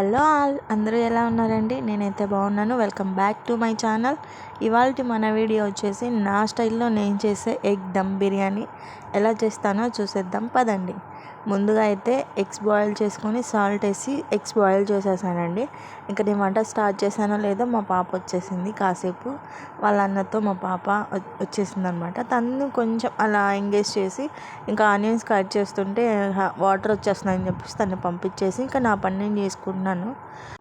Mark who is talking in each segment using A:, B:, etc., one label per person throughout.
A: Hello all అందరూ ఎలా ఉన్నారండి? నేనైతే బాగున్నాను. Welcome back to my channel. ఇవాళ మన వీడియో వచ్చేసి నా స్టైల్లో నేను చేసే ఎగ్ దమ్ బిర్యానీ. ఎలా చేస్తానో చూసేద్దాం. పదండి. ముందుగా అయితే ఎగ్స్ బాయిల్ చేసుకొని సాల్ట్ వేసి ఎగ్స్ బాయిల్ చేసేసానండి. ఇంకా నేను వంట స్టార్ట్ చేశానో లేదో మా పాప వచ్చేసింది కాసేపు. వాళ్ళ అన్నతో మా పాప వచ్చేసింది అనమాట తను కొంచెం అలా ఎంగేజ్ చేసి ఇంకా ఆనియన్స్ కట్ చేస్తుంటే వాటర్ వచ్చేస్తున్నాయని చెప్పేసి తను పంపించేసి ఇంకా నా పని నేను చేసుకుంటున్నాను.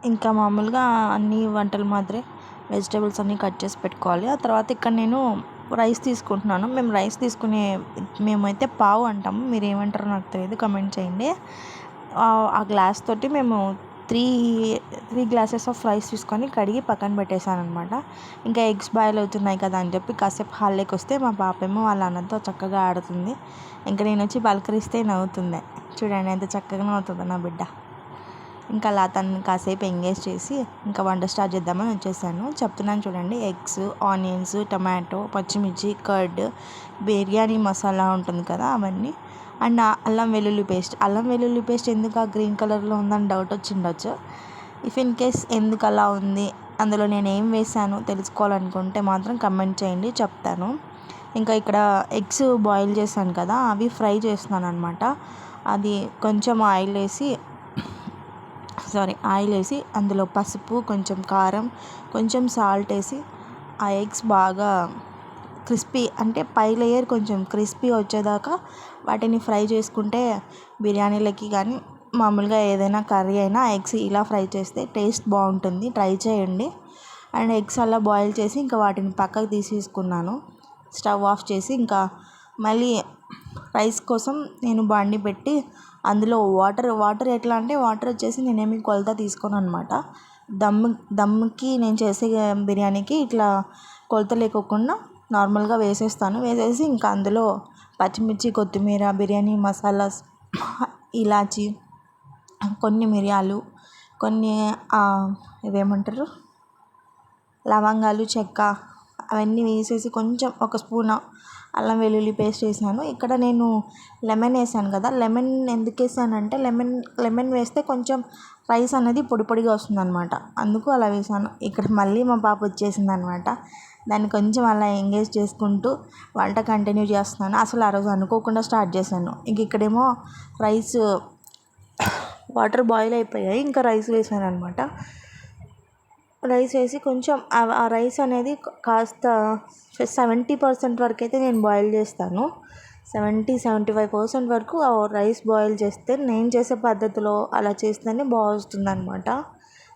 A: ఇంకా మామూలుగా అన్ని వంటలు మాత్రమే వెజిటేబుల్స్ అన్నీ కట్ చేసి పెట్టుకోవాలి. ఆ తర్వాత ఇక్కడ నేను రైస్ తీసుకుంటున్నాను. మేము రైస్ తీసుకునే మేమైతే పావు అంటాము. మీరు ఏమంటారో నాకు తెలియదు. కమెంట్ చేయండి. ఆ గ్లాస్ తోటి మేము three three glasses of rice తీసుకొని కడిగి పక్కన పెట్టేశాను అనమాట ఇంకా ఎగ్స్ బాయిల్ అవుతున్నాయి కదా అని చెప్పి కాసేపు హాల్లోకి వస్తే మా పాప ఏమో వాళ్ళ అన్నతో చక్కగా ఆడుతుంది. ఇంకా నేను వచ్చి పలకరిస్తే నవ్వుతుంది. చూడండి ఎంత చక్కగా నవ్వుతుందో నా బిడ్డ. ఇంకా అలా తను కాసేపు ఎంగేజ్ చేసి ఇంకా వంట స్టార్ట్ చేద్దామని వచ్చేసాను. చెప్తున్నాను చూడండి ఎగ్స్ ఆనియన్స్ టమాటో పచ్చిమిర్చి కర్డ్ బిర్యానీ మసాలా ఉంటుంది కదా అవన్నీ. అండ్ అల్లం వెల్లుల్లి పేస్ట్. అల్లం వెల్లుల్లి పేస్ట్ ఎందుకు ఆ గ్రీన్ కలర్లో ఉందని డౌట్ వచ్చిండొచ్చు. ఇఫ్ ఇన్ కేస్ ఎందుకు అలా ఉంది అందులో నేను ఏం వేసాను తెలుసుకోవాలనుకుంటే మాత్రం కమెంట్ చేయండి చెప్తాను. ఇంకా ఇక్కడ ఎగ్స్ బాయిల్ చేశాను కదా అవి ఫ్రై చేస్తున్నాను అనమాట అది కొంచెం ఆయిల్ వేసి సారీ ఆయిల్ వేసి అందులో పసుపు కొంచెం కారం కొంచెం సాల్ట్ వేసి ఆ ఎగ్స్ బాగా క్రిస్పీ అంటే పై లేయర్ కొంచెం క్రిస్పీ వచ్చేదాకా వాటిని ఫ్రై చేసుకుంటే బిర్యానీలకి కానీ మామూలుగా ఏదైనా కర్రీ అయినా ఎగ్స్ ఇలా ఫ్రై చేస్తే టేస్ట్ బాగుంటుంది. ట్రై చేయండి. అండ్ ఎగ్స్ అలా బాయిల్ చేసి ఇంకా వాటిని పక్కకు తీసేసుకున్నాను. స్టవ్ ఆఫ్ చేసి ఇంకా మళ్ళీ రైస్ కోసం నేను బాండి పెట్టి అందులో వాటర్ వాటర్ ఎట్లా అంటే వాటర్ వచ్చేసి నేనేమి కొలత తీసుకోను అనమాట దమ్ దమ్కి నేను చేసే బిర్యానీకి ఇట్లా కొలత లేకోకుండా నార్మల్గా వేసేస్తాను. వేసేసి ఇంకా అందులో పచ్చిమిర్చి కొత్తిమీర బిర్యానీ మసాలాస్ ఇలాచి కొన్ని మిరియాలు కొన్ని ఇవేమంటారు? లవంగాలు చెక్క అవన్నీ వేసేసి కొంచెం ఒక స్పూన్ అల్లం వెల్లుల్లి పేస్ట్ వేసాను ఇక్కడ నేను లెమన్ వేసాను కదా లెమన్ ఎందుకు వేసానంటే లెమన్ లెమన్ వేస్తే కొంచెం రైస్ అనేది పొడి పొడిగా వస్తుంది అనమాట అందుకు అలా వేసాను. ఇక్కడ మళ్ళీ మా పాప వచ్చేసింది అనమాట దాన్ని కొంచెం అలా ఎంగేజ్ చేసుకుంటూ వంట కంటిన్యూ చేస్తున్నాను. అసలు ఆ రోజు అనుకోకుండా స్టార్ట్ చేశాను. ఇంక ఇక్కడేమో రైస్ వాటర్ బాయిల్ అయిపోయాయి. ఇంకా రైస్ వేసాను అనమాట రైస్ వేసి కొంచెం ఆ రైస్ అనేది కాస్త సెవెంటీ పర్సెంట్ వరకు అయితే నేను బాయిల్ చేస్తాను. సెవెంటీ సెవెంటీ ఫైవ్ పర్సెంట్ వరకు ఆ రైస్ బాయిల్ చేస్తే నేను చేసే పద్ధతిలో అలా చేస్తేనే బాగా వస్తుంది అనమాట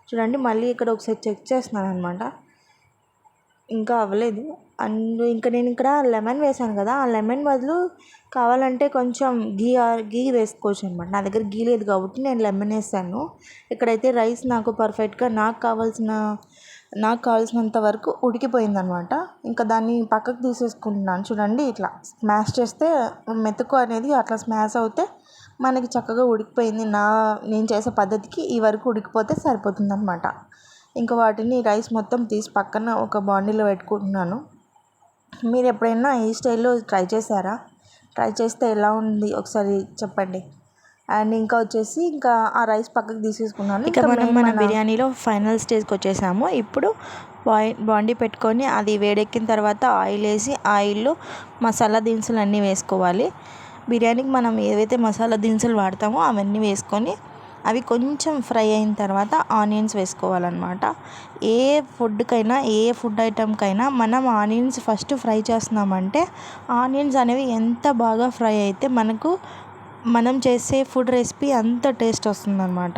A: చూడండి మళ్ళీ ఇక్కడ ఒకసారి చెక్ చేస్తున్నాను అనమాట ఇంకా అవ్వలేదు. అండ్ ఇంకా నేను ఇక్కడ లెమన్ వేసాను కదా ఆ లెమన్ బదులు కావాలంటే కొంచెం గీ గీ వేసుకోవచ్చు అనమాట నా దగ్గర గీ లేదు కాబట్టి నేను లెమన్ వేసాను. ఇక్కడైతే రైస్ నాకు పర్ఫెక్ట్గా నాకు కావాల్సిన నాకు కావాల్సినంత వరకు ఉడికిపోయిందనమాట ఇంకా దాన్ని పక్కకు తీసేసుకుంటున్నాను. చూడండి ఇట్లా స్మాష్ చేస్తే మెతుకు అనేది అట్లా స్మాష్ అవుతే మనకి చక్కగా ఉడికిపోయింది. నా నేను చేసే పద్ధతికి ఈ వరకు ఉడికిపోతే సరిపోతుంది అనమాట ఇంకా వాటిని రైస్ మొత్తం తీసి పక్కన ఒక బాండీలో పెట్టుకుంటున్నాను. మీరు ఎప్పుడైనా ఈ స్టైల్లో ట్రై చేశారా? ట్రై చేస్తే ఎలా ఉంది? ఒకసారి చెప్పండి. అండ్ ఇంకా వచ్చేసి ఇంకా ఆ రైస్ పక్కకు తీసేసుకున్నాను.
B: ఇక మనం మన బిర్యానీలో ఫైనల్ స్టేజ్కి వచ్చేసాము. ఇప్పుడు బాయ్ బాండీ పెట్టుకొని అది వేడెక్కిన తర్వాత ఆయిల్ వేసి ఆయిల్లో మసాలా దినుసులు అన్నీ వేసుకోవాలి. బిర్యానీకి మనం ఏవైతే మసాలా దినుసులు వాడతామో అవన్నీ వేసుకొని అవి కొంచెం ఫ్రై అయిన తర్వాత ఆనియన్స్ వేసుకోవాలన్నమాట. ఏ ఫుడ్కైనా ఏ ఫుడ్ ఐటెంకైనా మనం ఆనియన్స్ ఫస్ట్ ఫ్రై చేస్తున్నామంటే ఆనియన్స్ అనేవి ఎంత బాగా ఫ్రై అయితే మనకు మనం చేసే ఫుడ్ రెసిపీ అంత టేస్ట్ వస్తుందన్నమాట.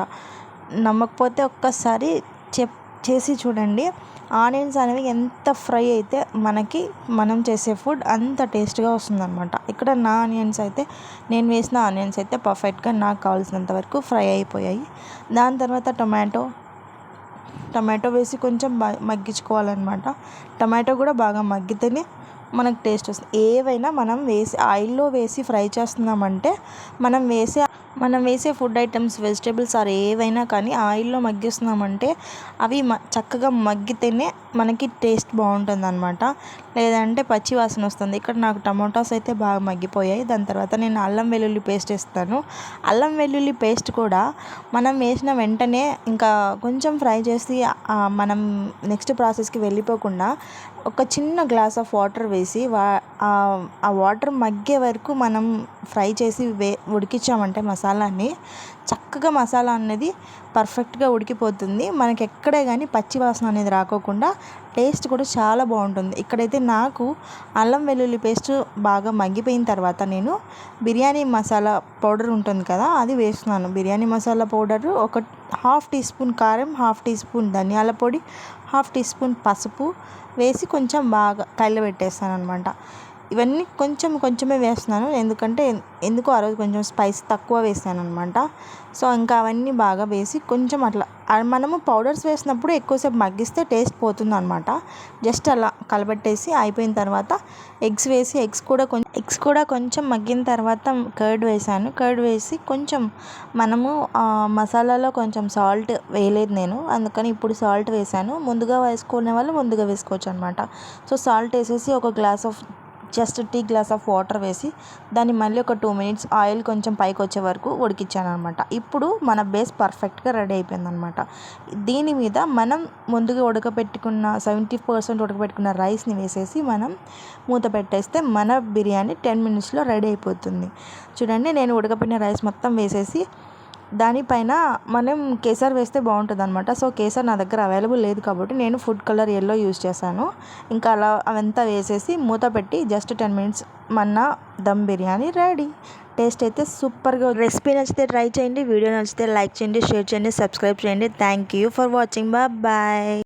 B: నమ్మకపోతే ఒక్కసారి చెప్ చేసి చూడండి. ఆనియన్స్ అనేవి ఎంత ఫ్రై అయితే మనకి మనం చేసే ఫుడ్ అంత టేస్ట్గా వస్తుందన్నమాట. ఇక్కడ నా ఆనియన్స్ అయితే నేను వేసిన ఆనియన్స్ అయితే పర్ఫెక్ట్గా నాకు కావాల్సినంత వరకు ఫ్రై అయిపోయాయి. దాని తర్వాత టొమాటో టమాటో వేసి కొంచెం మగ్గించుకోవాలన్నమాట. టమాటో కూడా బాగా మగ్గితేనే మనకు టేస్ట్ వస్తుంది. ఏవైనా మనం వేసి ఆయిల్లో వేసి ఫ్రై చేస్తున్నామంటే మనం వేసే
A: మనం వేసే ఫుడ్ ఐటమ్స్ వెజిటేబుల్స్ ఆర్ ఏవైనా కానీ ఆయిల్లో మగ్గిస్తున్నామంటే అవి మ చక్కగా మగ్గితేనే మనకి టేస్ట్ బాగుంటుంది అనమాట లేదంటే పచ్చి వాసన వస్తుంది. ఇక్కడ నాకు టమోటాస్ అయితే బాగా మగ్గిపోయాయి. దాని తర్వాత నేను అల్లం వెల్లుల్లి పేస్ట్ వేస్తాను. అల్లం వెల్లుల్లి పేస్ట్ కూడా మనం వేసిన వెంటనే ఇంకా కొంచెం ఫ్రై చేసి మనం నెక్స్ట్ ప్రాసెస్కి వెళ్ళిపోకుండా ఒక చిన్న గ్లాస్ ఆఫ్ వాటర్ వేసి వా ఆ- వాటర్ మగ్గే వరకు మనం ఫ్రై చేసి వే ఉడికించామంటే మసాలాని చక్కగా మసాలా అనేది పర్ఫెక్ట్గా ఉడికిపోతుంది. మనకి ఎక్కడే కానీ పచ్చి వాసన అనేది రాకోకుండా టేస్ట్ కూడా చాలా బాగుంటుంది. ఇక్కడైతే నాకు అల్లం వెల్లుల్లి పేస్ట్ బాగా మగ్గిపోయిన తర్వాత నేను బిర్యానీ మసాలా పౌడర్ ఉంటుంది కదా అది వేస్తున్నాను. బిర్యానీ మసాలా పౌడర్ ఒక హాఫ్ టీ స్పూన్ కారం హాఫ్ టీ స్పూన్ ధనియాల పొడి హాఫ్ టీ స్పూన్ పసుపు వేసి కొంచెం బాగా కళ్ళబెట్టేస్తాను అనమాట ఇవన్నీ కొంచెం కొంచెమే వేస్తున్నాను. ఎందుకంటే ఎందుకో ఆ రోజు కొంచెం స్పైస్ తక్కువ వేసాను అనమాట సో ఇంకా అవన్నీ బాగా వేసి కొంచెం అట్లా మనము పౌడర్స్ వేసినప్పుడు ఎక్కువసేపు మగ్గిస్తే టేస్ట్ పోతుంది అనమాట జస్ట్ అలా కలబెట్టేసి అయిపోయిన తర్వాత ఎగ్స్ వేసి ఎగ్స్ కూడా కొంచెం ఎగ్స్ కూడా కొంచెం మగ్గిన తర్వాత కర్డ్ వేసాను. కర్డ్ వేసి కొంచెం మనము మసాలాలో కొంచెం సాల్ట్ వేయలేదు నేను. అందుకని ఇప్పుడు సాల్ట్ వేసాను. ముందుగా వేసుకునే వాళ్ళు ముందుగా వేసుకోవచ్చు అనమాట సో సాల్ట్ వేసేసి ఒక glass of just tea glass of water వేసి దాన్ని మళ్ళీ ఒక టూ మినిట్స్ ఆయిల్ కొంచెం పైకి వచ్చే వరకు ఉడికించాను అనమాట ఇప్పుడు మన బేస్ పర్ఫెక్ట్గా రెడీ అయిపోయింది అనమాట దీని మీద మనం ముందుగా ఉడకపెట్టుకున్న సెవెంటీ పర్సెంట్ ఉడకపెట్టుకున్న రైస్ని వేసేసి మనం మూత పెట్టేస్తే మన బిర్యానీ టెన్ మినిట్స్లో రెడీ అయిపోతుంది. చూడండి నేను ఉడకపెట్టిన రైస్ మొత్తం వేసేసి దానిపైన మనం కేసర్ వేస్తే బాగుంటుంది అనమాట సో కేసర్ నా దగ్గర అవైలబుల్ లేదు కాబట్టి నేను ఫుడ్ కలర్ ఎల్లో యూస్ చేశాను. ఇంకా అలా అవంతా వేసేసి మూత పెట్టి జస్ట్ టెన్ మినిట్స్ మన దమ్ బిర్యానీ రెడీ. టేస్ట్ అయితే సూపర్గా రెసిపీ నచ్చితే ట్రై చేయండి వీడియో నచ్చితే లైక్ చేయండి షేర్ చేయండి సబ్స్క్రైబ్ చేయండి. Thank you for watching. Bye.